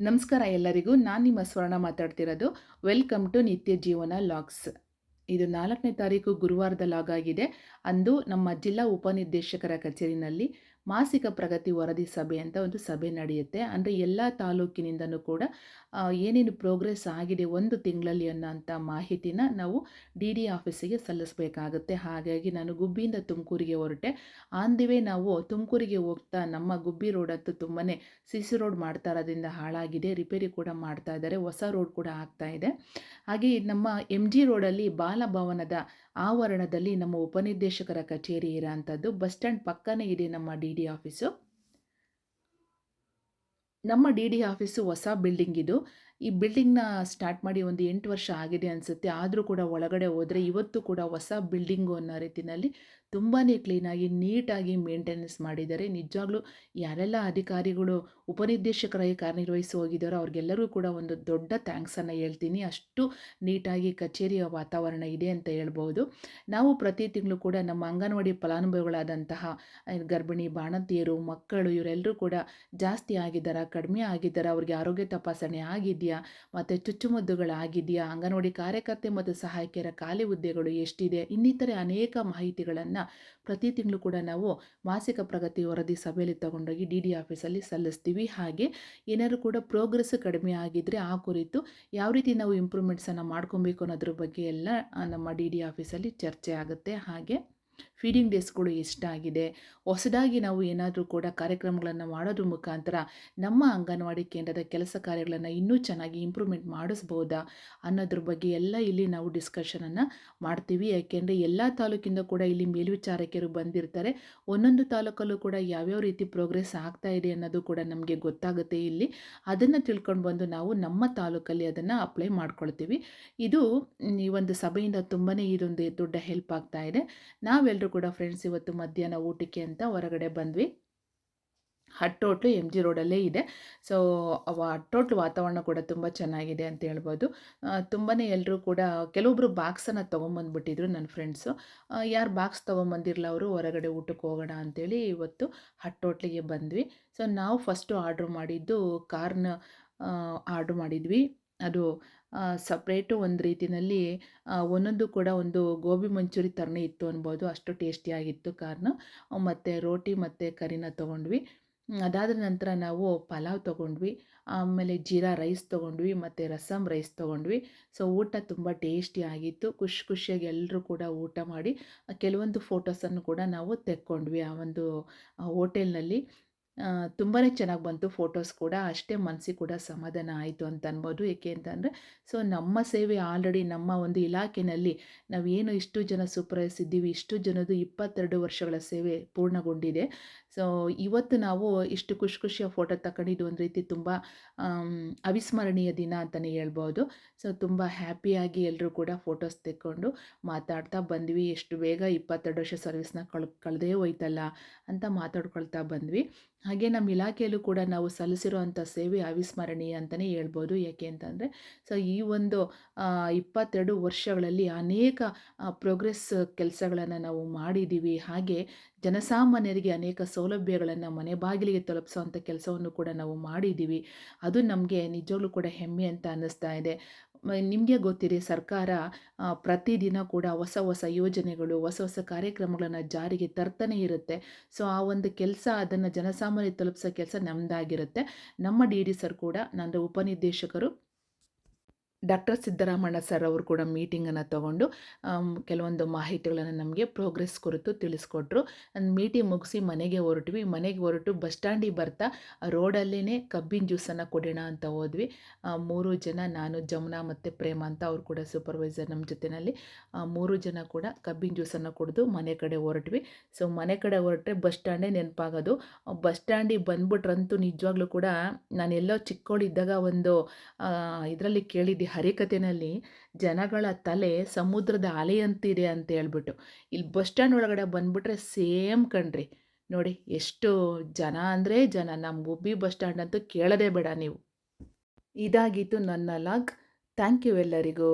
ನಮಸ್ಕಾರ ಎಲ್ಲರಿಗೂ, ನಾನು ನಿಮ್ಮ ಸ್ವರ್ಣ ಮಾತಾಡ್ತಿರೋದು. ವೆಲ್ಕಮ್ ಟು ನಿತ್ಯ ಜೀವನ ಲಾಗ್ಸ್. ಇದು ನಾಲ್ಕನೇ ತಾರೀಕು ಗುರುವಾರದ ಲಾಗ್ ಆಗಿದೆ ಅಂದು ನಮ್ಮ ಜಿಲ್ಲಾ ಉಪನಿರ್ದೇಶಕರ ಕಚೇರಿನಲ್ಲಿ ಮಾಸಿಕ ಪ್ರಗತಿ ವರದಿ ಸಭೆ ಅಂತ ಒಂದು ಸಭೆ ನಡೆಯುತ್ತೆ. ಅಂದರೆ ಎಲ್ಲ ತಾಲೂಕಿನಿಂದನೂ ಕೂಡ ಏನೇನು ಪ್ರೋಗ್ರೆಸ್ ಆಗಿದೆ ಒಂದು ತಿಂಗಳಲ್ಲಿ ಅನ್ನೋಂಥ ಮಾಹಿತಿನ ನಾವು ಡಿ ಡಿ ಆಫೀಸಿಗೆ ಸಲ್ಲಿಸಬೇಕಾಗುತ್ತೆ. ಹಾಗಾಗಿ ನಾನು ಗುಬ್ಬಿಯಿಂದ ತುಮಕೂರಿಗೆ ಹೊರಟೆ. ಆನ್ ನಾವು ತುಮಕೂರಿಗೆ ಹೋಗ್ತಾ ನಮ್ಮ ಗುಬ್ಬಿ ರೋಡ್ ಅಂತೂ ತುಂಬಾ ಸಿ ರೋಡ್ ಮಾಡ್ತಾ ಇರೋದ್ರಿಂದ ಹಾಳಾಗಿದೆ. ರಿಪೇರಿ ಕೂಡ ಮಾಡ್ತಾ ಇದ್ದಾರೆ. ಹೊಸ ರೋಡ್ ಕೂಡ ಆಗ್ತಾ ಇದೆ. ಹಾಗೆ ನಮ್ಮ ಎಂ ಜಿ ರೋಡಲ್ಲಿ ಬಾಲಭವನದ ಆವರಣದಲ್ಲಿ ನಮ್ಮ ಉಪನಿರ್ದೇಶಕರ ಕಚೇರಿ ಇರೋಂಥದ್ದು. ಬಸ್ ಸ್ಟ್ಯಾಂಡ್ ಪಕ್ಕನೇ ಇದೆ ನಮ್ಮ ಡಿ ಡಿ ಆಫೀಸು. ನಮ್ಮ ಡಿ ಡಿ ಆಫೀಸು ಹೊಸ ಬಿಲ್ಡಿಂಗ್ ಇದು. ಈ ಬಿಲ್ಡಿಂಗ್ನ ಸ್ಟಾರ್ಟ್ ಮಾಡಿ ಒಂದು ಎಂಟು ವರ್ಷ ಆಗಿದೆ ಅನಿಸುತ್ತೆ. ಆದರೂ ಕೂಡ ಒಳಗಡೆ ಹೋದರೆ ಇವತ್ತು ಕೂಡ ಹೊಸ ಬಿಲ್ಡಿಂಗು ಅನ್ನೋ ರೀತಿಯಲ್ಲಿ ತುಂಬಾ ಕ್ಲೀನಾಗಿ, ನೀಟಾಗಿ ಮೇಂಟೆನೆನ್ಸ್ ಮಾಡಿದ್ದಾರೆ. ನಿಜವಾಗ್ಲೂ ಯಾರೆಲ್ಲ ಅಧಿಕಾರಿಗಳು ಉಪನಿರ್ದೇಶಕರಾಗಿ ಕಾರ್ಯನಿರ್ವಹಿಸಿ ಹೋಗಿದ್ದಾರೋ ಅವ್ರಿಗೆಲ್ಲರಿಗೂ ಕೂಡ ಒಂದು ದೊಡ್ಡ ಥ್ಯಾಂಕ್ಸನ್ನು ಹೇಳ್ತೀನಿ. ಅಷ್ಟು ನೀಟಾಗಿ ಕಚೇರಿಯ ವಾತಾವರಣ ಇದೆ ಅಂತ ಹೇಳ್ಬೋದು. ನಾವು ಪ್ರತಿ ತಿಂಗಳು ಕೂಡ ನಮ್ಮ ಅಂಗನವಾಡಿ ಫಲಾನುಭವಿಗಳಾದಂತಹ ಗರ್ಭಿಣಿ ಬಾಣಂತಿಯರು, ಮಕ್ಕಳು, ಇವರೆಲ್ಲರೂ ಕೂಡ ಜಾಸ್ತಿ ಆಗಿದ್ದಾರಾ, ಕಡಿಮೆ ಆಗಿದ್ದಾರಾ, ಅವ್ರಿಗೆ ಆರೋಗ್ಯ ತಪಾಸಣೆ ಆಗಿದೆಯಾ ಮತ್ತು ಚುಚ್ಚುಮದ್ದುಗಳಾಗಿದೆಯಾ ಅಂಗನವಾಡಿ ಕಾರ್ಯಕರ್ತೆ ಮತ್ತು ಸಹಾಯಕಿಯರ ಖಾಲಿ ಹುದ್ದೆಗಳು ಎಷ್ಟಿದೆ? ಇನ್ನಿತರೆ ಅನೇಕ ಮಾಹಿತಿಗಳನ್ನು ಪ್ರತಿ ತಿಂಗಳು ಕೂಡ ನಾವು ಮಾಸಿಕ ಪ್ರಗತಿ ವರದಿ ಸಭೆಯಲ್ಲಿ ತಗೊಂಡೋಗಿ ಡಿ ಡಿ ಆಫೀಸಲ್ಲಿ ಸಲ್ಲಿಸ್ತೀವಿ. ಹಾಗೆ ಏನಾದರೂ ಕೂಡ ಪ್ರೋಗ್ರೆಸ್ ಕಡಿಮೆ ಆಗಿದ್ದರೆ ಆ ಕುರಿತು ಯಾವ ರೀತಿ ನಾವು ಇಂಪ್ರೂವ್ಮೆಂಟ್ಸನ್ನು ಮಾಡ್ಕೊಬೇಕು ಅನ್ನೋದ್ರ ಬಗ್ಗೆ ಎಲ್ಲ ನಮ್ಮ ಡಿ ಡಿ ಆಫೀಸಲ್ಲಿ ಚರ್ಚೆ ಆಗುತ್ತೆ. ಹಾಗೆ ಫೀಡಿಂಗ್ ಡೇಸ್ಗಳು ಎಷ್ಟಾಗಿದೆ? ಹೊಸದಾಗಿ ನಾವು ಏನಾದರೂ ಕೂಡ ಕಾರ್ಯಕ್ರಮಗಳನ್ನು ಮಾಡೋದ್ರ ಮುಖಾಂತರ ನಮ್ಮ ಅಂಗನವಾಡಿ ಕೇಂದ್ರದ ಕೆಲಸ ಕಾರ್ಯಗಳನ್ನು ಇನ್ನೂ ಚೆನ್ನಾಗಿ ಇಂಪ್ರೂವ್ಮೆಂಟ್ ಮಾಡಿಸ್ಬೋದಾ ಅನ್ನೋದ್ರ ಬಗ್ಗೆ ಎಲ್ಲ ಇಲ್ಲಿ ನಾವು ಡಿಸ್ಕಷನನ್ನು ಮಾಡ್ತೀವಿ. ಯಾಕೆಂದರೆ ಎಲ್ಲ ತಾಲೂಕಿಂದ ಕೂಡ ಇಲ್ಲಿ ಮೇಲ್ವಿಚಾರಕರು ಬಂದಿರ್ತಾರೆ. ಒಂದೊಂದು ತಾಲೂಕಲ್ಲೂ ಕೂಡ ಯಾವ್ಯಾವ ರೀತಿ ಪ್ರೋಗ್ರೆಸ್ ಆಗ್ತಾ ಇದೆ ಅನ್ನೋದು ಕೂಡ ನಮಗೆ ಗೊತ್ತಾಗುತ್ತೆ ಇಲ್ಲಿ. ಅದನ್ನು ತಿಳ್ಕೊಂಡು ಬಂದು ನಾವು ನಮ್ಮ ತಾಲೂಕಲ್ಲಿ ಅದನ್ನು ಅಪ್ಲೈ ಮಾಡ್ಕೊಳ್ತೀವಿ. ಇದು ಈ ಒಂದು ಸಭೆಯಿಂದ ತುಂಬಾ ಇದೊಂದು ದೊಡ್ಡ ಹೆಲ್ಪ್ ಆಗ್ತಾ ಇದೆ. ನಾವೆಲ್ಲರೂ ಕೂಡ ಫ್ರೆಂಡ್ಸ್ ಇವತ್ತು ಮಧ್ಯಾಹ್ನ ಊಟಕ್ಕೆ ಅಂತ ಹೊರಗಡೆ ಬಂದ್ವಿ. ಹಟ್ಟೋಟ್ಲು ಎಂ ಜಿ ರೋಡಲ್ಲೇ ಇದೆ. ಸೊ ಹಟ್ಟೋಟ್ಲು ವಾತಾವರಣ ಕೂಡ ತುಂಬ ಚೆನ್ನಾಗಿದೆ ಅಂತ ಹೇಳ್ಬೋದು. ತುಂಬಾ ಎಲ್ಲರೂ ಕೂಡ ಕೆಲವೊಬ್ಬರು ಬಾಕ್ಸನ್ನು ತೊಗೊಂಬಂದ್ಬಿಟ್ಟಿದ್ರು ನನ್ನ ಫ್ರೆಂಡ್ಸು ಯಾರು ಬಾಕ್ಸ್ ತೊಗೊಂಬಂದಿರಲ್ಲ ಅವರು, ಹೊರಗಡೆ ಊಟಕ್ಕೆ ಹೋಗೋಣ ಅಂತೇಳಿ ಇವತ್ತು ಹಟ್ಟೋಟ್ಲಿಗೆ ಬಂದ್ವಿ. ಸೊ ನಾವು ಫಸ್ಟು ಆರ್ಡ್ರ್ ಮಾಡಿದ್ದು ಕಾರ್ನ ಆರ್ಡ್ರ್ ಮಾಡಿದ್ವಿ. ಅದು ಸಪ್ರೇಟು ಒಂದು ರೀತಿಯಲ್ಲಿ ಒಂದೊಂದು ಕೂಡ ಒಂದು ಗೋಬಿ ಮಂಚೂರಿ ಥರನೇ ಇತ್ತು ಅನ್ಬೋದು. ಅಷ್ಟು ಟೇಸ್ಟಿಯಾಗಿತ್ತು ಕಾರ್ನು. ಮತ್ತು ರೋಟಿ ಮತ್ತು ಕರಿನ ತೊಗೊಂಡ್ವಿ. ಅದಾದ ನಂತರ ನಾವು ಪಲಾವ್ ತೊಗೊಂಡ್ವಿ. ಆಮೇಲೆ ಜೀರಾ ರೈಸ್ ತೊಗೊಂಡ್ವಿ, ಮತ್ತು ರಸಮ್ ರೈಸ್ ತೊಗೊಂಡ್ವಿ. ಸೊ, ಊಟ ತುಂಬ ಟೇಸ್ಟಿ ಆಗಿತ್ತು. ಖುಷಿ ಖುಷಿಯಾಗಿ ಎಲ್ಲರೂ ಕೂಡ ಊಟ ಮಾಡಿ ಕೆಲವೊಂದು ಫೋಟೋಸನ್ನು ಕೂಡ ನಾವು ತೆಕ್ಕೊಂಡ್ವಿ ಆ ಒಂದು ಹೋಟೆಲ್ನಲ್ಲಿ ತುಂಬಾ ಚೆನ್ನಾಗಿ ಬಂತು ಫೋಟೋಸ್ ಕೂಡ. ಅಷ್ಟೇ ಮನಸ್ಸಿಗೆ ಕೂಡ ಸಮಾಧಾನ ಆಯಿತು ಅಂತ ಅನ್ಬೋದು. ಏಕೆ ಅಂತಂದರೆ ಸೊ ನಮ್ಮ ಸೇವೆ ಆಲ್ರೆಡಿ ನಮ್ಮ ಒಂದು ಇಲಾಖೆಯಲ್ಲಿ ನಾವೇನು ಇಷ್ಟು ಜನ ಸೂಪರ್ವೈಸ್ ಇದ್ದೀವಿ ಇಷ್ಟು ಜನದ್ದು ಇಪ್ಪತ್ತೆರಡು ವರ್ಷಗಳ ಸೇವೆ ಪೂರ್ಣಗೊಂಡಿದೆ. ಸೊ ಇವತ್ತು ನಾವು ಇಷ್ಟು ಖುಷಿ ಖುಷಿಯ ಫೋಟೋ ತಗೊಂಡಿದ್ದು ಒಂದು ರೀತಿ ತುಂಬ ಅವಿಸ್ಮರಣೀಯ ದಿನ ಅಂತಲೇ ಹೇಳ್ಬೋದು. ಸೊ ತುಂಬ ಹ್ಯಾಪಿಯಾಗಿ ಎಲ್ಲರೂ ಕೂಡ ಫೋಟೋಸ್ ತೆಕ್ಕೊಂಡು ಮಾತಾಡ್ತಾ ಬಂದ್ವಿ. ಎಷ್ಟು ಬೇಗ ಇಪ್ಪತ್ತೆರಡು ವರ್ಷ ಸರ್ವಿಸ್ನ ಕಳ್, ಕಳೆದೇ ಹೋಯ್ತಲ್ಲ ಅಂತ ಮಾತಾಡ್ಕೊಳ್ತಾ ಬಂದ್ವಿ. ಹಾಗೆ ನಮ್ಮ ಇಲಾಖೆಯಲ್ಲೂ ಕೂಡ ನಾವು ಸಲ್ಲಿಸಿರುವಂಥ ಸೇವೆ ಅವಿಸ್ಮರಣೀಯ ಅಂತಲೇ ಹೇಳ್ಬೋದು. ಯಾಕೆ ಅಂತಂದರೆ, ಸೊ ಈ ಒಂದು ಇಪ್ಪತ್ತೆರಡು ವರ್ಷಗಳಲ್ಲಿ ಅನೇಕ ಪ್ರೋಗ್ರೆಸ್ ಕೆಲಸಗಳನ್ನು ನಾವು ಮಾಡಿದ್ದೀವಿ. ಹಾಗೆ ಜನಸಾಮಾನ್ಯರಿಗೆ ಅನೇಕ ಸೌಲಭ್ಯಗಳನ್ನು ಮನೆ ಬಾಗಿಲಿಗೆ ತಲುಪಿಸುವಂಥ ಕೆಲಸವನ್ನು ಕೂಡ ನಾವು ಮಾಡಿದ್ದೀವಿ. ಅದು ನಮಗೆ ನಿಜವಾಗ್ಲೂ ಕೂಡ ಹೆಮ್ಮೆ ಅಂತ ಅನ್ನಿಸ್ತಾ ಇದೆ. ನಿಮಗೆ ಗೊತ್ತಿದೆ ಸರ್ಕಾರ ಪ್ರತಿದಿನ ಕೂಡ ಹೊಸ ಹೊಸ ಯೋಜನೆಗಳು, ಹೊಸ ಹೊಸ ಕಾರ್ಯಕ್ರಮಗಳನ್ನು ಜಾರಿಗೆ ತರ್ತಾನೆ ಇರುತ್ತೆ. ಸೊ, ಆ ಒಂದು ಕೆಲಸ ಅದನ್ನು ಜನಸಾಮಾನ್ಯ ತಲುಪಿಸೋ ಕೆಲಸ ನಮ್ಮದಾಗಿರುತ್ತೆ ನಮ್ಮ ಡಿ ಡಿ ಸರ್ ಕೂಡ ನನ್ನ ಉಪನಿರ್ದೇಶಕರು ಡಾಕ್ಟರ್ ಸಿದ್ದರಾಮಣ್ಣ ಸರ್ ಅವರು ಕೂಡ ಮೀಟಿಂಗನ್ನು ತಗೊಂಡು ಕೆಲವೊಂದು ಮಾಹಿತಿಗಳನ್ನು ನಮಗೆ ಪ್ರೋಗ್ರೆಸ್ ಕುರಿತು ತಿಳಿಸ್ಕೊಟ್ರು. ಮೀಟಿಂಗ್ ಮುಗಿಸಿ ಮನೆಗೆ ಹೊರಟ್ವಿ. ಮನೆಗೆ ಹೊರಟು ಬಸ್ ಸ್ಟ್ಯಾಂಡಿಗೆ ಬರ್ತಾ ರೋಡಲ್ಲೇ ಕಬ್ಬಿನ ಜ್ಯೂಸನ್ನು ಕೊಡೋಣ ಅಂತ ಹೋದ್ವಿ. ಮೂರು ಜನ ನಾನು, ಜಮುನಾ ಮತ್ತು ಪ್ರೇಮ ಅಂತ ಅವರು ಕೂಡ ಸೂಪರ್ವೈಸರ್ ನಮ್ಮ ಜೊತೆಯಲ್ಲಿ ಮೂರು ಜನ ಕೂಡ ಕಬ್ಬಿನ ಜ್ಯೂಸನ್ನು ಕುಡಿದು ಮನೆ ಕಡೆ ಹೊರಟ್ವಿ. ಸೊ ಮನೆ ಕಡೆ ಹೊರಟ್ರೆ ಬಸ್ ಸ್ಟ್ಯಾಂಡೇ ನೆನಪಾಗೋದು. ಬಸ್ ಸ್ಟ್ಯಾಂಡಿಗೆ ಬಂದ್ಬಿಟ್ರಂತೂ ನಿಜವಾಗ್ಲೂ ಕೂಡ ನಾನು ಎಲ್ಲೋ ಚಿಕ್ಕವಳಿದ್ದಾಗ ಒಂದು ಇದರಲ್ಲಿ ಕೇಳಿದ್ದೆ ಹರಿಕಥೆನಲ್ಲಿ ಜನಗಳ ತಲೆ ಸಮುದ್ರದ ಅಲೆಯಂತಿದೆ ಅಂತ ಹೇಳ್ಬಿಟ್ಟು. ಇಲ್ಲಿ ಬಸ್ ಸ್ಟ್ಯಾಂಡ್ ಒಳಗಡೆ ಬಂದುಬಿಟ್ರೆ ಸೇಮ್ ಕಣ್ರಿ. ನೋಡಿ ಎಷ್ಟು ಜನ ಅಂದರೆ ಜನ ನಮ್ಮ ಗುಬ್ಬಿ ಬಸ್ ಸ್ಟ್ಯಾಂಡ್ ಅಂತೂ ಕೇಳೋದೇ ಬೇಡ ನೀವು. ಇದಾಗಿತ್ತು ನನ್ನ ಲಾಗ್ ಥ್ಯಾಂಕ್ ಯು ಎಲ್ಲರಿಗೂ.